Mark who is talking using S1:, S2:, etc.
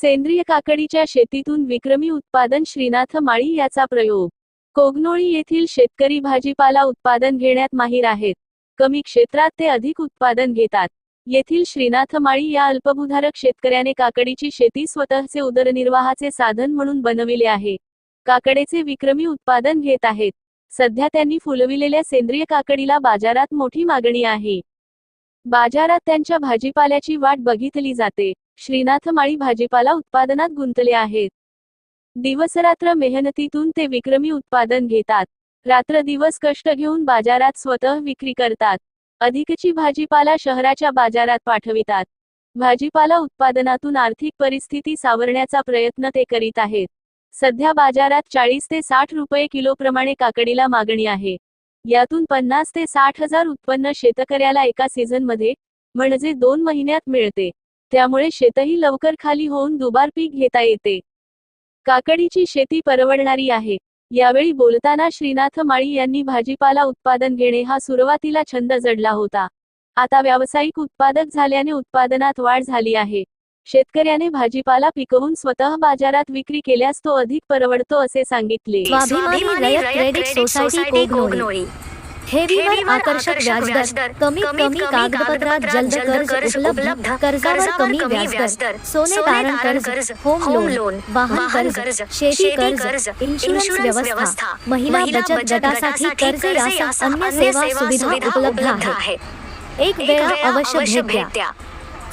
S1: सेंद्रिय काकडीच्या शेतीतून विक्रमी उत्पादन श्रीनाथ माळी याचा प्रयोग. कोगनोळी येथील शेतकरी भाजीपाला उत्पादन घेण्यात माहीर आहेत. कमी क्षेत्रात ते अधिक उत्पादन घेतात. येथील श्रीनाथ माळी या अल्पभूधारक शेतकऱ्याने काकडीची शेती स्वतःचे उदरनिर्वाहाचे साधन म्हणून बनविले आहे. काकडेचे विक्रमी उत्पादन घेत आहेत. सध्या त्यांनी फुलविलेल्या सेंद्रिय काकडीला बाजारात मोठी मागणी आहे. बाजारात त्यांच्या भाजीपाल्याची वाट बघितली जाते. श्रीनाथ माळी भाजीपाला उत्पादनात गुंतले आहेत. दिवसरात्र मेहनतीतून ते विक्रमी उत्पादन घेतात. रात्र दिवस कष्ट घेऊन बाजारात स्वतः विक्री करतात. अधिकची भाजीपाला शहराच्या बाजारात पाठवितात. भाजीपाला उत्पादनातून आर्थिक परिस्थिती सावरण्याचा प्रयत्न ते करीत आहेत. सध्या बाजारात चाळीस ते साठ रुपये किलोप्रमाणे काकडीला मागणी आहे. यातून पन्नास ते साठ हजार उत्पन्न शेतकऱ्याला एका सीझनमध्ये म्हणजे दोन महिन्यात मिळते. त्यामुळे शेतही लवकर खाली होऊन दुबार पीक घेता येते. काकडीची शेती परवडणारी आहे. यावेळी बोलताना श्रीनाथ माळी यांनी भाजीपाला उत्पादन घेणे हा सुरुवातीला छंद जडला होता. आता व्यावसायिक उत्पादक झाल्याने उत्पादनात वाढ झाली आहे. शेतकऱ्याने भाजीपाला पिकवून स्वतः बाजारात विक्री केल्यास तो अधिक परवडतो असे सांगितले.
S2: स्वाभिमानी रयत क्रेडिट सोसायटी कोगनोळी ठेवीवर आकर्षक व्याजदर. कमीत कमी कागदपत्रात जलद कर्ज उपलब्ध. कर्जावर कमी व्याजदर. सोने तारण कर्ज होम लोन वाहन कर्ज शेती कर्ज इन्शुरन्स व्यवस्था. महिला बचत गटासाठी कर्ज यासह अन्य सेवा सुविधा उपलब्ध आहेत एक वेळा अवश्य भेट द्या.